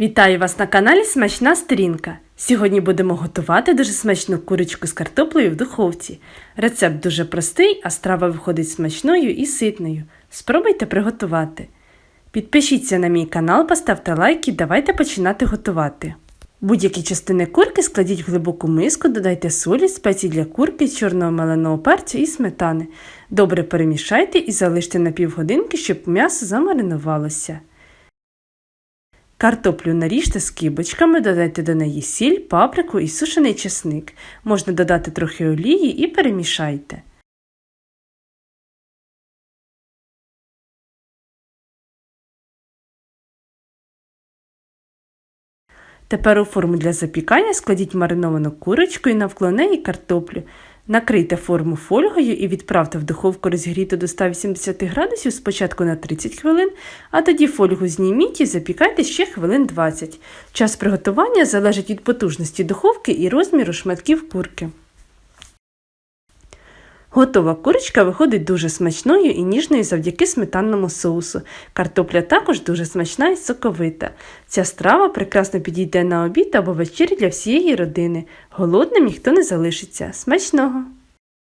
Вітаю вас на каналі Смачна Сторінка. Сьогодні будемо готувати дуже смачну курочку з картоплею в духовці. Рецепт дуже простий, а страва виходить смачною і ситною. Спробуйте приготувати. Підпишіться на мій канал, поставте лайк і давайте починати готувати. Будь-які частини курки складіть в глибоку миску, додайте солі, спеції для курки, чорного меленого перцю і сметани. Добре перемішайте і залиште на півгодинки, щоб м'ясо замаринувалося. Картоплю наріжте скибочками, додайте до неї сіль, паприку і сушений чесник. Можна додати трохи олії і перемішайте. Тепер у форму для запікання складіть мариновану курочку і навколо неї картоплю. Накрийте форму фольгою і відправте в духовку розігріту до 180 градусів спочатку на 30 хвилин, а тоді фольгу зніміть і запікайте ще хвилин 20. Час приготування залежить від потужності духовки і розміру шматків курки. Готова курочка виходить дуже смачною і ніжною завдяки сметанному соусу. Картопля також дуже смачна і соковита. Ця страва прекрасно підійде на обід або вечері для всієї родини. Голодним ніхто не залишиться. Смачного!